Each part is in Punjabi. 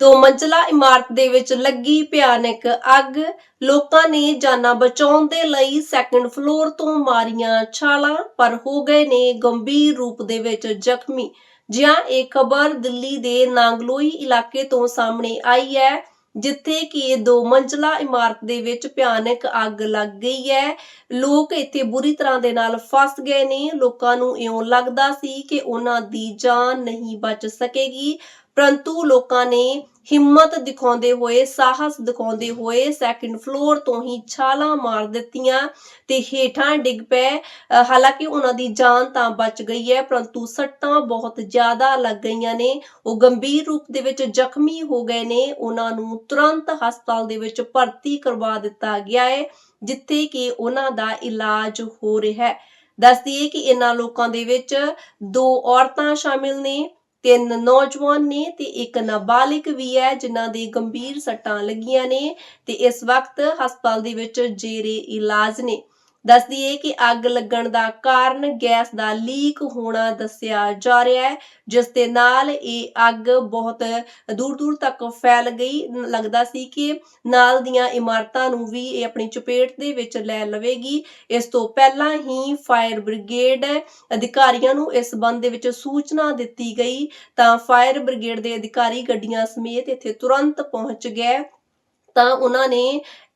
ਦੋ ਮੰਜ਼ਲਾ ਇਮਾਰਤ ਦੇ ਵਿੱਚ ਲੱਗੀ ਭਿਆਨਕ ਅੱਗ। ਲੋਕਾਂ ਨੇ ਜਾਨਾਂ ਬਚਾਉਣ ਦੇ ਲਈ ਸੈਕੰਡ ਫਲੋਰ ਤੋਂ ਮਾਰੀਆਂ ਛਾਲਾਂ, ਪਰ ਹੋ ਗਏ ਨੇ ਗੰਭੀਰ ਰੂਪ ਦੇ ਵਿੱਚ ਜ਼ਖਮੀ। ਜਿਹਾਂ ਇਹ ਖਬਰ ਦਿੱਲੀ ਦੇ ਨਾਂਗਲੋਈ ਇਲਾਕੇ ਤੋਂ ਸਾਹਮਣੇ ਆਈ ਹੈ, ਜਿੱਥੇ ਕਿ ਦੋ ਮੰਜ਼ਲਾ ਇਮਾਰਤ ਦੇ ਵਿੱਚ ਭਿਆਨਕ ਅੱਗ ਲੱਗ ਗਈ ਹੈ। ਲੋਕ ਇੱਥੇ ਬੁਰੀ ਤਰ੍ਹਾਂ ਦੇ ਨਾਲ ਫਸ ਗਏ ਨੇ। ਲੋਕਾਂ ਨੂੰ ਇਉਂ ਲੱਗਦਾ ਸੀ ਕਿ ਉਹਨਾਂ ਦੀ ਜਾਨ ਨਹੀਂ ਬਚ ਸਕੇਗੀ। ਪਰੰਤੂ ਲੋਕਾਂ ਨੇ ਹਿੰਮਤ ਦਿਖਾਉਂਦੇ ਹੋਏ, ਸਾਹਸ ਦਿਖਾਉਂਦੇ ਹੋਏ ਸੈਕਿੰਡ ਫਲੋਰ ਤੋਂ ਹੀ ਛਾਲਾਂ ਮਾਰ ਦਿੱਤੀਆਂ ਤੇ ਹੇਠਾਂ ਡਿੱਗ ਪਏ। ਹਾਲਾਂਕਿ ਉਹਨਾਂ ਦੀ ਜਾਨ ਤਾਂ ਬਚ ਗਈ ਹੈ, ਪਰੰਤੂ ਸੱਟਾਂ ਬਹੁਤ ਜ਼ਿਆਦਾ ਲੱਗ ਗਈਆਂ ਨੇ। ਉਹ ਗੰਭੀਰ ਰੂਪ ਦੇ ਵਿੱਚ ਜ਼ਖਮੀ ਹੋ ਗਏ ਨੇ। ਉਹਨਾਂ ਨੂੰ ਤੁਰੰਤ ਹਸਪਤਾਲ ਦੇ ਵਿੱਚ ਭਰਤੀ ਕਰਵਾ ਦਿੱਤਾ ਗਿਆ ਹੈ, ਜਿੱਥੇ ਕਿ ਉਹਨਾਂ ਦਾ ਇਲਾਜ ਹੋ ਰਿਹਾ ਹੈ। ਦੱਸਦੀ ਹੈ ਕਿ ਇਹਨਾਂ ਲੋਕਾਂ ਦੇ ਵਿੱਚ ਦੋ ਔਰਤਾਂ ਸ਼ਾਮਿਲ ਨੇ। ਤਿੰਨ ਨੌਜਵਾਨ ਨੇ ਤੇ ਇੱਕ ਨਾਬਾਲਿਗ ਵੀ ਹੈ, ਜਿਨ੍ਹਾਂ ਦੇ ਗੰਭੀਰ ਸੱਟਾਂ ਲੱਗੀਆਂ ਨੇ ਤੇ ਇਸ ਵਕਤ ਹਸਪਤਾਲ ਦੇ ਵਿੱਚ ਜੇਰੇ ਇਲਾਜ ਨੇ। ਦੱਸਦੀ ਹੈ ਕਿ ਅੱਗ ਲੱਗਣ ਦਾ ਕਾਰਨ ਗੈਸ ਦਾ ਲੀਕ ਹੋਣਾ ਦੱਸਿਆ ਜਾ ਰਿਹਾ ਹੈ, ਜਿਸ ਦੇ ਨਾਲ ਇਹ ਅੱਗ ਬਹੁਤ ਦੂਰ ਦੂਰ ਤੱਕ ਫੈਲ ਗਈ। ਲੱਗਦਾ ਸੀ ਕਿ ਨਾਲ ਦੀਆਂ ਇਮਾਰਤਾਂ ਨੂੰ ਵੀ ਇਹ ਆਪਣੀ ਚਪੇਟ ਦੇ ਵਿੱਚ ਲੈ ਲਵੇਗੀ। ਇਸ ਤੋਂ ਪਹਿਲਾਂ ਹੀ ਫਾਇਰ ਬ੍ਰਿਗੇਡ ਅਧਿਕਾਰੀਆਂ ਨੂੰ ਇਸ ਸੰਬੰਧ ਦੇ ਵਿੱਚ ਸੂਚਨਾ ਦਿੱਤੀ ਗਈ। ਤਾਂ ਫਾਇਰ ਬ੍ਰਿਗੇਡ ਦੇ ਅਧਿਕਾਰੀ ਗੱਡੀਆਂ ਸਮੇਤ ਇੱਥੇ ਤੁਰੰਤ ਪਹੁੰਚ ਗਏ। ਤਾਂ ਉਹਨਾਂ ਨੇ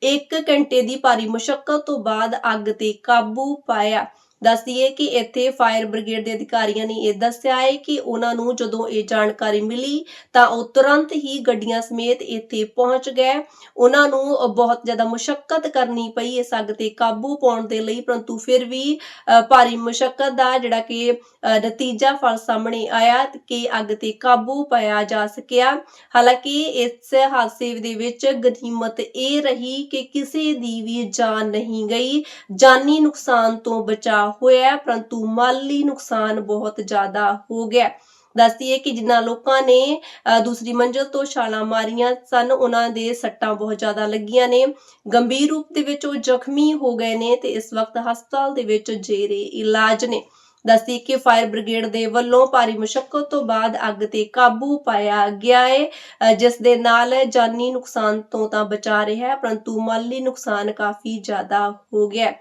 1 ਘੰਟੇ ਦੀ ਭਾਰੀ ਮੁਸ਼ਕਲ ਤੋਂ ਬਾਅਦ ਅੱਗ ਤੇ ਕਾਬੂ ਪਾਇਆ। ਦੱਸਦੀਏ ਕਿ ਇੱਥੇ ਫਾਇਰ ਬ੍ਰਿਗੇਡ ਦੇ ਅਧਿਕਾਰੀਆਂ ਨੇ ਇਹ ਦੱਸਿਆ ਹੈ ਕਿ ਉਹਨਾਂ ਨੂੰ ਜਦੋਂ ਇਹ ਜਾਣਕਾਰੀ ਮਿਲੀ ਤਾਂ ਉਹ ਤੁਰੰਤ ਹੀ ਗੱਡੀਆਂ ਸਮੇਤ ਇੱਥੇ ਪਹੁੰਚ ਗਏ। ਉਹਨਾਂ ਨੂੰ ਬਹੁਤ ਜ਼ਿਆਦਾ ਮੁਸ਼ਕਲ ਕਰਨੀ ਪਈ। ਇਸ ਅੱਗ ਤੇ ਕਾਬੂ ਪਾਉਣ ਦੇ ਲਈ ਪਰੰਤੂ ਫਿਰ ਵੀ ਭਾਰੀ ਮੁਸ਼ਕਲ ਦਾ ਜਿਹੜਾ ਕਿ ਨਤੀਜਾ ਫਲ ਸਾਹਮਣੇ ਆਇਆ ਕਿ ਅੱਗ ਤੇ ਕਾਬੂ ਪਾਇਆ ਜਾ ਸਕਿਆ। ਹਾਲਾਂਕਿ ਇਸ ਹਾਦਸੇ ਦੇ ਵਿੱਚ ਗਨੀਮਤ ਇਹ ਰਹੀ ਕਿ ਕਿਸੇ ਦੀ ਵੀ ਜਾਨ ਨਹੀਂ ਗਈ। ਜਾਨੀ ਨੁਕਸਾਨ ਤੋਂ ਬਚਾਅ ਹੋਇਆ ਪਰੰਤੂ ਮਾਲੀ ਨੁਕਸਾਨ ਬਹੁਤ ਜ਼ਿਆਦਾ ਹੋ ਗਿਆ ਦੱਸਦੀ ਹੈ ਕਿ ਜਿਨ੍ਹਾਂ ਲੋਕਾਂ ਨੇ ਦੂਸਰੀ ਮੰਜ਼ਲ ਤੋਂ ਛਾਲਾਂ ਮਾਰੀਆਂ ਸਨ, ਉਹਨਾਂ ਦੇ ਸੱਟਾਂ ਬਹੁਤ ਜ਼ਿਆਦਾ ਲੱਗੀਆਂ ਨੇ। ਗੰਭੀਰ ਰੂਪ ਦੇ ਵਿੱਚ ਉਹ ਜ਼ਖਮੀ ਹੋ ਗਏ ਨੇ ਤੇ ਇਸ ਵਕਤ ਹਸਪਤਾਲ ਦੇ ਵਿੱਚ ਜੇਰੇ ਇਲਾਜ ਨੇ। ਦੱਸਦੀ ਕਿ ਫਾਇਰ ਬ੍ਰਿਗੇਡ ਦੇ ਵੱਲੋਂ ਭਾਰੀ ਮੁਸ਼ਕਲ ਤੋਂ ਬਾਅਦ ਅੱਗ ਤੇ ਕਾਬੂ ਪਾਇਆ ਗਿਆ ਹੈ। ਜਿਸ ਦੇ ਨਾਲ ਜਾਨੀ ਨੁਕਸਾਨ ਤੋਂ ਤਾਂ ਬਚਾ ਰਿਹਾ ਹੈ, ਪਰੰਤੂ ਮਾਲੀ ਨੁਕਸਾਨ ਕਾਫੀ ਜ਼ਿਆਦਾ ਹੋ ਗਿਆ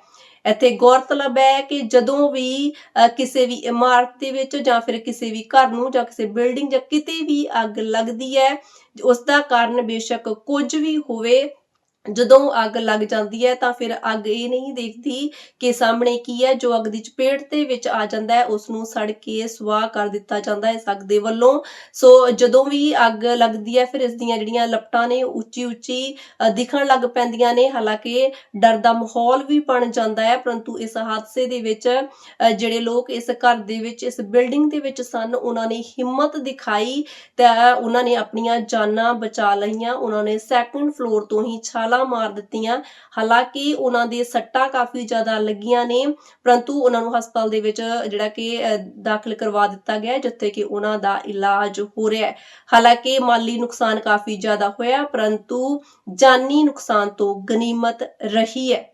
ਇੱਥੇ ਗੌਰਤਲਬ ਹੈ ਕਿ ਜਦੋਂ ਵੀ ਕਿਸੇ ਵੀ ਇਮਾਰਤ ਦੇ ਵਿੱਚ ਜਾਂ ਫਿਰ ਕਿਸੇ ਵੀ ਘਰ ਨੂੰ ਜਾਂ ਕਿਸੇ ਬਿਲਡਿੰਗ ਜਾਂ ਕਿਤੇ ਵੀ ਅੱਗ ਲੱਗਦੀ ਹੈ, ਉਸ ਦਾ ਕਾਰਨ ਬੇਸ਼ੱਕ ਕੁਝ ਵੀ ਹੋਵੇ। ਜਦੋਂ ਅੱਗ ਲੱਗ ਜਾਂਦੀ ਹੈ ਤਾਂ ਫਿਰ ਅੱਗ ਇਹ ਨਹੀਂ ਦੇਖਦੀ ਕਿ ਸਾਹਮਣੇ ਕੀ ਹੈ ਜੋ ਅੱਗ ਦੀ ਚਪੇਟ ਦੇ ਵਿੱਚ ਆ ਜਾਂਦਾ ਹੈ ਉਸ ਨੂੰ ਸੜ ਕੇ ਸੁਆਹ ਕਰ ਦਿੱਤਾ ਜਾਂਦਾ ਹੈ ਇਸ ਅੱਗ ਦੇ ਵੱਲੋਂ। ਸੋ ਜਦੋਂ ਵੀ ਅੱਗ ਲੱਗਦੀ ਹੈ ਫਿਰ ਇਸ ਦੀਆਂ ਜਿਹੜੀਆਂ ਲਪਟਾਂ ਨੇ ਉੱਚੀ ਉੱਚੀ ਅ, ਦਿਖਣ ਲੱਗ ਪੈਂਦੀਆਂ ਨੇ। ਹਾਲਾਂਕਿ ਡਰ ਦਾ ਮਾਹੌਲ ਵੀ ਬਣ ਜਾਂਦਾ ਹੈ ਪਰੰਤੂ ਇਸ ਹਾਦਸੇ ਦੇ ਵਿੱਚ ਜਿਹੜੇ ਲੋਕ ਇਸ ਘਰ ਦੇ ਵਿੱਚ ਇਸ ਬਿਲਡਿੰਗ ਦੇ ਵਿੱਚ ਸਨ ਉਹਨਾਂ ਨੇ ਹਿੰਮਤ ਦਿਖਾਈ ਤਾਂ ਉਹਨਾਂ ਨੇ ਆਪਣੀਆਂ ਜਾਨਾਂ ਬਚਾ ਲਈਆਂ। ਉਹਨਾਂ ਨੇ ਸੈਕੰਡ ਫਲੋਰ ਤੋਂ ਹੀ ਛਾਲ ਮਾਰ ਦਿੱਤੀਆਂ। ਹਾਲਾਂਕਿ ਉਹਨਾਂ ਦੇ ਸੱਟਾਂ ਕਾਫੀ ਜ਼ਿਆਦਾ ਲੱਗੀਆਂ ਨੇ, ਪਰੰਤੂ ਉਹਨਾਂ ਨੂੰ ਹਸਪਤਾਲ ਦੇ ਵਿੱਚ ਜਿਹੜਾ ਕਿ ਦਾਖਲ ਕਰਵਾ ਦਿੱਤਾ ਗਿਆ ਜਿੱਥੇ ਕਿ ਉਹਨਾਂ ਦਾ ਇਲਾਜ ਹੋ ਰਿਹਾ ਹੈ। ਹਾਲਾਂਕਿ ਮਾਲੀ ਨੁਕਸਾਨ ਕਾਫੀ ਜ਼ਿਆਦਾ ਹੋਇਆ, ਪਰੰਤੂ ਜਾਨੀ ਨੁਕਸਾਨ ਤੋਂ ਗਨੀਮਤ ਰਹੀ ਹੈ।